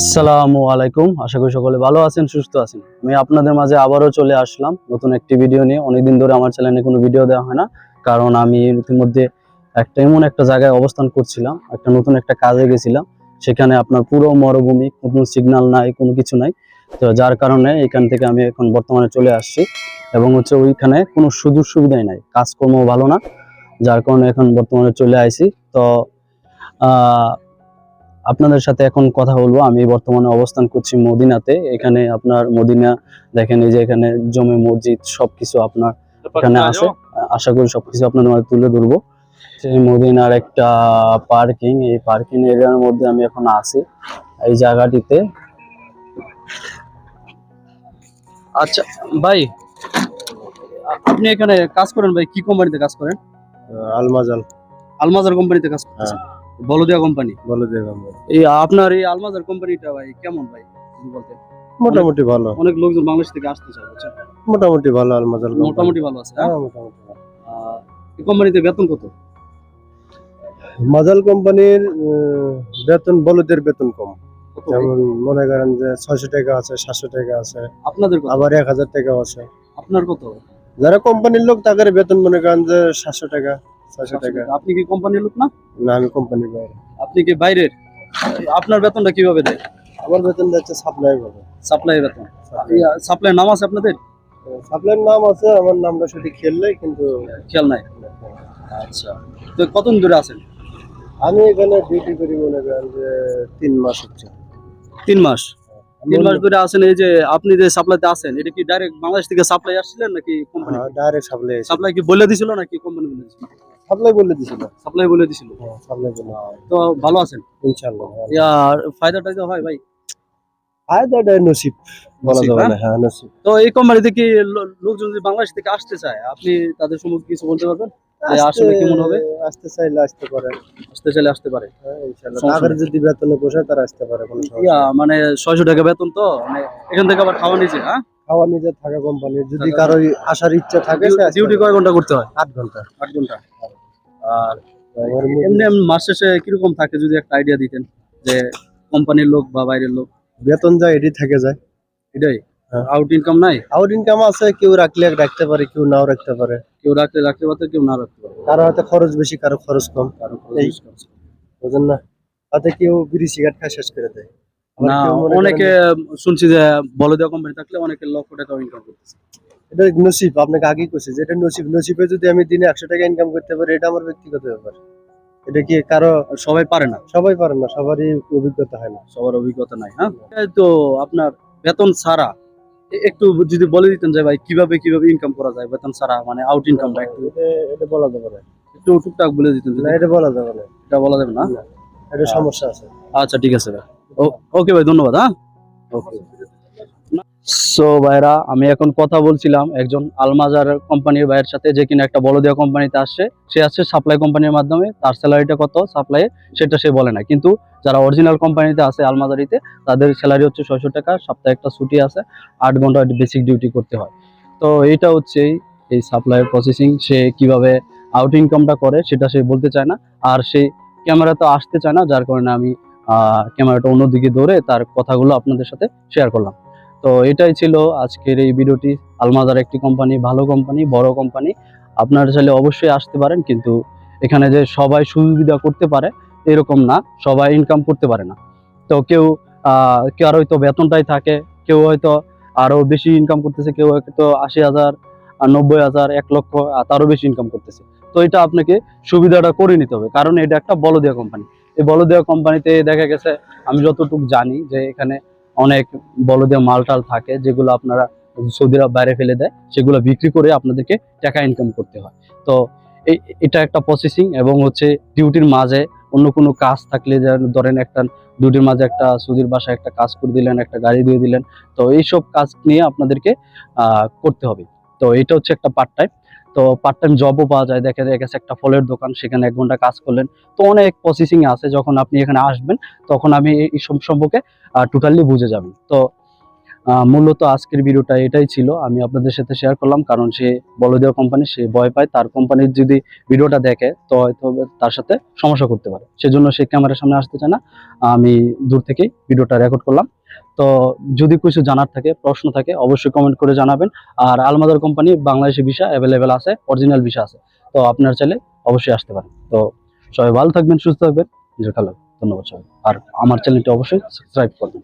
আসসালামু আলাইকুম। আশা করি সকলে ভালো আছেন, সুস্থ আছেন। আমি আপনাদের মাঝে আবারও চলে আসলাম নতুন একটি ভিডিও নিয়ে। অনেকদিন ধরে আমার চ্যানেলে কোনো ভিডিও দেওয়া হয় না, কারণ আমি ইতিমধ্যে একটা এমন একটা জায়গায় অবস্থান করছিলাম, একটা নতুন একটা কাজে গেছিলাম। সেখানে আপনার পুরো মরুভূমি, কোনো সিগন্যাল নাই, কোনো কিছু নাই। তো যার কারণে এখান থেকে আমি এখন বর্তমানে চলে আসছি এবং হচ্ছে ওইখানে কোনো সুযোগ সুবিধাই নাই কাজকর্ম ভালো না। যার কারণে এখন বর্তমানে চলে আইছি। তো আপনাদের সাথে এখন কথা বলব। আমি বর্তমানে অবস্থান করছি মদিনাতে। এখানে আপনার মদিনা দেখেন এই যে এখানে জমে মসজিদ সবকিছু আপনার এখানে আছে। আশা করি সবকিছু আপনাদের মাঝে তুলে ধরবো। মদিনার একটা পার্কিং এই পার্কিং এরিয়ার মধ্যে আমি এখন আছি। এই জায়গাটিতে। আচ্ছা ভাই আপনি এখানে কাজ করেন ভাই? কি কোম্পানিতে কাজ করেন? আলমাজাল আলমাজার কোম্পানিতে কাজ করেন বলদিয়া কোম্পানি? বলে দেবেন এই আপনার এই আলমাজার কোম্পানিটা ভাই কেমন ভাই? যদি বলতেন। মোটামুটি ভালো। অনেক লোকজন বাংলাদেশ থেকে আসতে চায় বুঝছেন? মোটামুটি ভালো company। মোটামুটি ভালো আছে হ্যাঁ? হ্যাঁ মোটামুটি ভালো। এই কোম্পানিতে বেতন কত? মাজাল কোম্পানির বেতন বলদের বেতন কম। যেমন মনে করেন যে ছয়শো টাকা আছে সাতশো টাকা আছে আপনাদের আবার এক হাজার টাকাও আছে। আপনার কত? যারা কোম্পানির লোক তাদের বেতন মনে করেন যে সাতশো টাকা। ছয়শো টাকা। আপনি কি কোম্পানির লোক না? না আমি কোম্পানির বাইরে। আপনি কি বাইরের? আপনার বেতনটা কীভাবে দেয়? আমার বেতন যাচ্ছে সাপ্লাই হবে সাপ্লাই বেতন। সাপ্লাই নাম আছে আপনাদের? সাপ্লাইয়ের নাম আছে আমার নামটা সঠিক খেললে কিন্তু খেয়াল নাই। আচ্ছা। তো কতদিন ধরে আছেন? আমি এখানে ডিউটি করি মনে করেন যে তিন মাস হচ্ছে। তিন মাস? তিন মাস ধরে আছেন এই যে আপনি যে সাপ্লাইতে আছেন এটা কি ডাইরেক্ট বাংলাদেশ থেকে সাপ্লাই আসছিলেন নাকি কোম্পানি ডাইরেক্ট সাপ্লাই সাপ্লাই কি বলে দিছিল নাকি কোম্পানি বলে দিছিল? সাপ্লাই বলে দিছিল। সাপ্লাই বলে দিছিল। হ্যাঁ সাপ্লাই বলে তো ভালো আছেন? ইনশাআল্লাহ হ্যাঁ। ইয়ার হয় ভাই? ফায়দাটা নসিব বলা যাবে হ্যাঁ? না হ্যাঁ? নসিব। তো এই লোকজন যদি বাংলাদেশ থেকে আসতে চায় আপনি তাদের সম্পর্কে কিছু বলতে পারবেন? আসলে কেমন হবে? আসতে চাইলে আসতে পারে। আসতে চাইলে আসতে পারে। হ্যাঁ ইনশাআল্লাহ। যদি বেতনে পোষায় তারা আসতে পারে কোনো সমস্যা মানে ছয়শো টাকা বেতন তো মানে এখান থেকে আবার খাওয়া নিচে হ্যাঁ? খাওয়া নিজে থাকা কোম্পানির যদি কারও আসার ইচ্ছা থাকে ডিউটি কয় ঘণ্টা করতে হয়? আট ঘণ্টা। আট ঘণ্টা। আর এমনি মাস শেষে কীরকম থাকে যদি একটা আইডিয়া দিতেন যে কোম্পানির লোক বা বাইরের লোক? বেতন যায় এটি থেকে যায়। এটাই? হ্যাঁ। আউট ইনকাম নাই? আউট ইনকাম আছে কেউ রাখলে রাখতে পারে কেউ নাও রাখতে পারে। কেউ রাখতে রাখতে পারতে কেউ না রাখতে পারে কারও হাতে খরচ বেশি কারও খরচ কম। কারও এই। বুঝেন না? হাতে কেউ বিড়ি সিগারেট খায় শেষ করে দেয়। না অনেকে শুনছি যে বলে দেওয়া কোম্পানি থাকলে অনেকে লক্ষ টাকা ইনকাম করতেছে। এটা নসিব আপনাকে আগেই কইছি যে এটা নসিব নসিবে যদি আমি দিনে একশো টাকা ইনকাম করতে পারি এটা আমার ব্যক্তিগত ব্যাপার। এটা কি কারও সবাই পারে না? সবাই পারে না সবারই অভিজ্ঞতা হয় না। সবার অভিজ্ঞতা নাই হ্যাঁ? তো আপনার বেতন ছাড়া একটু যদি বলে দিতেন যে ভাই কীভাবে কীভাবে ইনকাম করা যায় বেতন ছাড়া মানে আউট ইনকামটা একটু? এটা এটা বলা যাবে না। একটু টুকটাক বলে দিতেন না এটা বলা যাবে না। এটা বলা যাবে না? এটা সমস্যা আছে। আচ্ছা ঠিক আছে ভাই। ওকে ভাই ধন্যবাদ হ্যাঁ? ওকে। সো ভাইরা, আমি এখন কথা বলছিলাম একজন আলমাজার কোম্পানির ভাইয়ের সাথে যে কিনা একটা বলদিয়া কোম্পানিতে আসছে। সে আসছে সাপ্লাই কোম্পানির মাধ্যমে, তার স্যালারিটা কত সাপ্লাই সেটা সে বলে না। কিন্তু যারা অরিজিনাল কোম্পানিতে আছে আলমাজারিতে, তাদের স্যালারি হচ্ছে ছয়শো টাকা, সপ্তাহে একটা ছুটি আছে, আট ঘণ্টা বেসিক ডিউটি করতে হয়। তো এইটা হচ্ছে এই সাপ্লাই প্রসেসিং সে কীভাবে আউট ইনকামটা করে সেটা সে বলতে চায় না। আর সে ক্যামেরা তো আসতে চায় না, যার কারণে আমি ক্যামেরাটা অন্যদিকে ধরে তার কথাগুলো আপনাদের সাথে শেয়ার করলাম। তো এটাই ছিল আজকের এই ভিডিওটি। আলমাজার একটি কোম্পানি, ভালো কোম্পানি, বড় কোম্পানি। আপনারা চাইলে অবশ্যই আসতে পারেন, কিন্তু এখানে যে সবাই সুবিধা করতে পারে, এরকম না। সবাই ইনকাম করতে পারে না। তো কেউ কেউ আর হয়তো বেতনটাই থাকে, কেউ হয়তো আরও বেশি ইনকাম করতেছে, কেউ হয়তো আশি হাজার, নব্বই হাজার, এক লক্ষ তারও বেশি ইনকাম করতেছে। তো এটা আপনাকে সুবিধাটা করে নিতে হবে, কারণ এটা একটা বলদিয়া কোম্পানি। এই বলদিয়া কোম্পানিতে দেখা গেছে, আমি যতটুকু জানি যে এখানে অনেক বলদিয়া মালটাল থাকে, যেগুলো আপনারা সৌদি আরব বাইরে ফেলে দেয়, সেগুলো বিক্রি করে আপনাদেরকে টাকা ইনকাম করতে হয়। তো এটা একটা প্রসেসিং এবং হচ্ছে ডিউটির মাঝে অন্য কোনো কাজ থাকলে ধরেন একটা ডিউটির মাঝে একটা সুদির বাসায় একটা কাজ করে দিলেন, একটা গাড়ি দিয়ে দিলেন, তো এইসব কাজ নিয়ে আপনাদেরকে করতে হবে। তো এটা হচ্ছে একটা পার্ট টাইম তো পার্ট টাইম জবও পাওয়া যায়। দেখা যায় গেছে একটা ফলের দোকান, সেখানে এক ঘণ্টা কাজ করলেন। তো অনেক প্রসেসিং আছে। যখন আপনি এখানে আসবেন, তখন আমি এই সম্পর্কে টোটালি বুঝে যাবেন। তো মূলত আজকের ভিডিওটা এটাই ছিল। আমি আপনাদের সাথে শেয়ার করলাম, কারণ সে বলদিয়া কোম্পানি সে ভয় পায়। তার কোম্পানির যদি ভিডিওটা দেখে, তো হয়তো তার সাথে সমস্যা করতে পারে। সেজন্য সে ক্যামেরার সামনে আসতে চায় না। আমি দূর থেকেই ভিডিওটা রেকর্ড করলাম। তো যদি কিছু জানার থাকে, প্রশ্ন থাকে, অবশ্যই কমেন্ট করে জানাবেন। আর Almadar company Bangladeshi visa available আছে অরিজিনাল ভিসা আছে। তো আপনার চাইলে অবশ্যই আসতে পারেন। তো সবাই ভালো থাকবেন, সুস্থ থাকবেন। নিজের রাখবেন। ধন্যবাদ সবাই আর আমার চ্যানেলটি অবশ্যই সাবস্ক্রাইব করবেন।